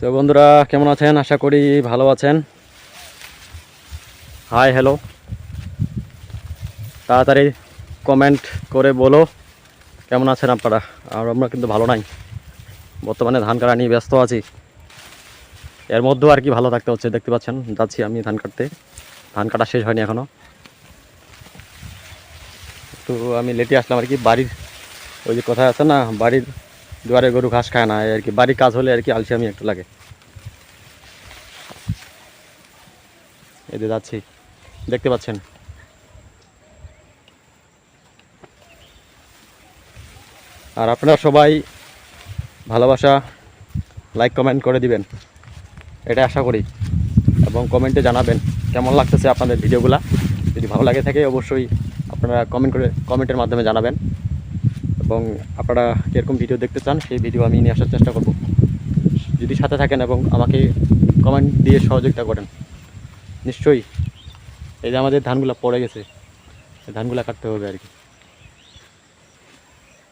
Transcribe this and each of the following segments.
তো বন্ধুরা, কেমন আছেন? আশা করি ভালো আছেন। হাই হ্যালো তাড়াতাড়ি কমেন্ট করে বলো, কেমন আছেন আপনারা? আর আমরা কিন্তু ভালো নাই। বর্তমানে ধান কাটা নিয়ে ব্যস্ত আছি। এর মধ্যেও আর কি ভালো থাকতে হচ্ছে, দেখতে পাচ্ছেন? যাচ্ছি আমি ধান কাটতে। ধান কাটা শেষ হয়নি এখনও তো আমি লেটে আসলাম আর কি, বাড়ির ওই যে কথা আছে না, বাড়ির দুয়ারে গরু ঘাস খায় না আর কি বাড়ির কাজ হলে আর কি আলসি আমি একটু লাগে। এতে যাচ্ছি, দেখতে পাচ্ছেন? আর আপনারা সবাই ভালোবাসা লাইক কমেন্ট করে দিবেন। এটা আশা করি। এবং কমেন্টে জানাবেন কেমন লাগতেছে আপনাদের ভিডিওগুলা যদি ভালো লাগে থাকে অবশ্যই আপনারা কমেন্ট করে কমেন্টের মাধ্যমে জানাবেন। এবং আপনারা কীরকম ভিডিও দেখতে চান সেই ভিডিও আমি নিয়ে আসার চেষ্টা করব। যদি সাথে থাকেন এবং আমাকে কমেন্ট দিয়ে সহযোগিতা করেন নিশ্চয়ই এই যে আমাদের ধানগুলো পড়ে গেছে ধানগুলো কাটতে হবে আর কি।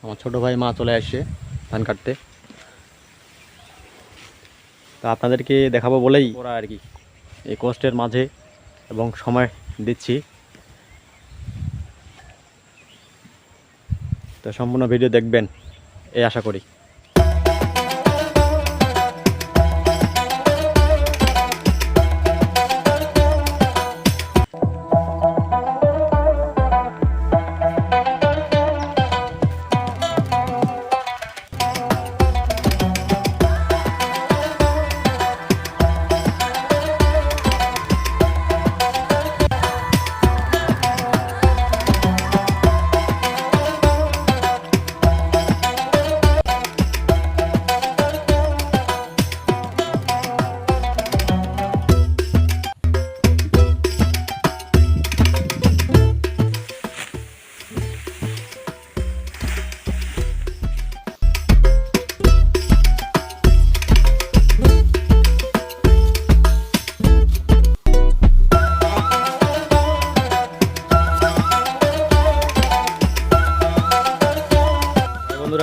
আমার ছোটো ভাই মা চলে আসছে ধান কাটতে। তা আপনাদেরকে দেখাবো বলেই ওরা আর কি। এই কষ্টের মাঝে এবং সময় দিচ্ছি। তো সম্পূর্ণ ভিডিও দেখবেন এই আশা করি।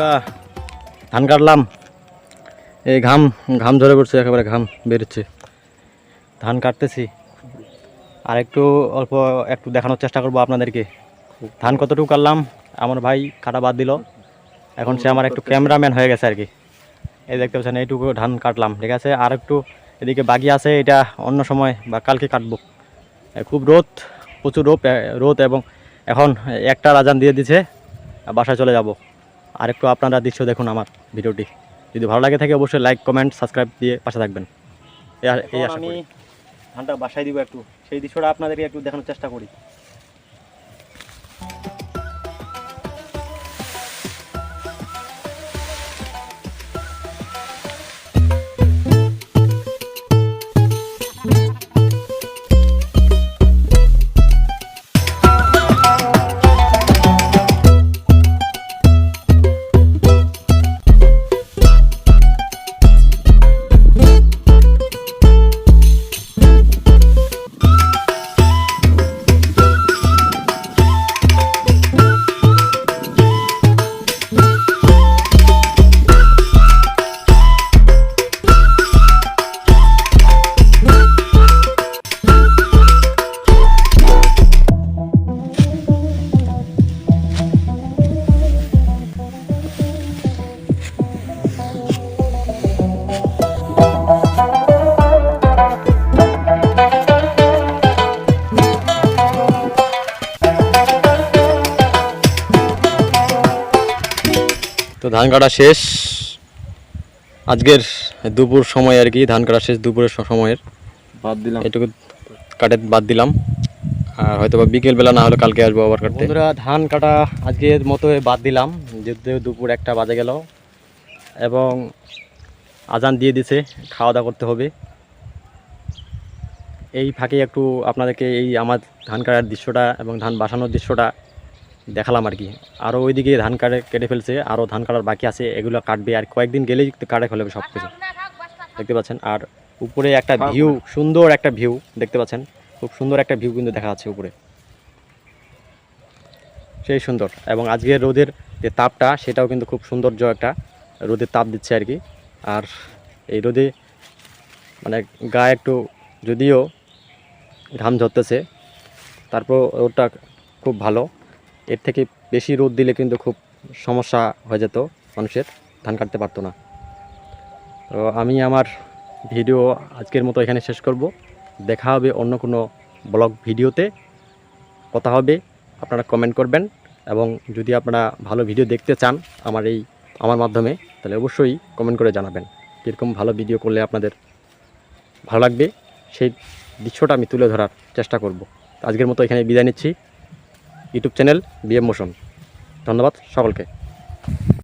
বন্ধুরা ধান কাটলাম। এই ঘাম ঘাম ঝরে পড়ছে, একেবারে ঘাম বেরোচ্ছে। ধান কাটতেছি। আর একটু অল্প একটু দেখানোর চেষ্টা করব আপনাদেরকে। ধান কতটুকু কাটলাম? আমার ভাই কাটা বাদ দিল। এখন সে আমার একটু ক্যামেরাম্যান হয়ে গেছে আর কি। এই দেখতে পাচ্ছেন, এইটুকু ধান কাটলাম, ঠিক আছে? আর একটু এদিকে বাকি আছে, এটা অন্য সময় বা কালকে কাটবো। খুব রোদ, প্রচুর রোদ রোদ এবং এখন একটা রাজান দিয়ে দিছে, বাসায় চলে যাব। আর একটু আপনারা দৃশ্য দেখুন আমার ভিডিওটি। যদি ভালো লাগে থাকে অবশ্যই লাইক কমেন্ট সাবস্ক্রাইব দিয়ে পাশে থাকবেন। এই আশা ধানটা বাসায় দিব একটু। সেই দৃশ্যটা আপনাদেরকে একটু দেখানোর চেষ্টা করি। ধান কাটা শেষ। আজকের দুপুর সময় আর কি ধান কাটা শেষ দুপুরের সময়ের। বাদ দিলাম। এটুকু কাটে বাদ দিলাম। আর হয়তো বা বিকেলবেলা না হলে কালকে আসব আবার কাটতে। বন্ধুরা ধান কাটা আজকের মতো বাদ দিলাম। যেহেতু দুপুর একটা বাজে গেল। এবং আজান দিয়ে দিছে খাওয়া দাওয়া করতে হবে। এই ফাঁকে একটু আপনাদেরকে এই আমার ধান কাটার দৃশ্যটা এবং ধান বাসানোর দৃশ্যটা দেখালাম আর কি। আরও ওইদিকে ধান কাটে কেটে ফেলছে আরও ধান কাটার বাকি আছে এগুলো কাটবে আর কয়েকদিন গেলেই কাটে ফেলবে সব কিছু দেখতে পাচ্ছেন? আর উপরে একটা ভিউ সুন্দর একটা ভিউ দেখতে পাচ্ছেন? খুব সুন্দর একটা ভিউ কিন্তু দেখা যাচ্ছে উপরে। সেই সুন্দর। এবং আজকের রোদের যে তাপটা সেটাও কিন্তু খুব সৌন্দর্য একটা রোদের তাপ দিচ্ছে আর কি। আর এই রোদে মানে গায়ে একটু যদিও ঘাম ঝরতেছে তারপর রোদটা খুব ভালো। এর থেকে বেশি রোদ দিলে কিন্তু খুব সমস্যা হয়ে যেত মানুষের, ধান কাটতে পারতো না। তো আমি আমার ভিডিও আজকের মতো এখানে শেষ করব। দেখা হবে অন্য কোনো ব্লগ ভিডিওতে। কথা হবে, আপনারা কমেন্ট করবেন এবং যদি আপনারা ভালো ভিডিও দেখতে চান আমার এই, আমার মাধ্যমে, তাহলে অবশ্যই কমেন্ট করে জানাবেন। কীরকম ভালো ভিডিও করলে আপনাদের ভালো লাগবে, সেই দৃশ্যটা আমি তুলে ধরার চেষ্টা করব। আজকের মতো এখানে বিদায় নিচ্ছি। YouTube channel BM motion. ধন্যবাদ সকলকে।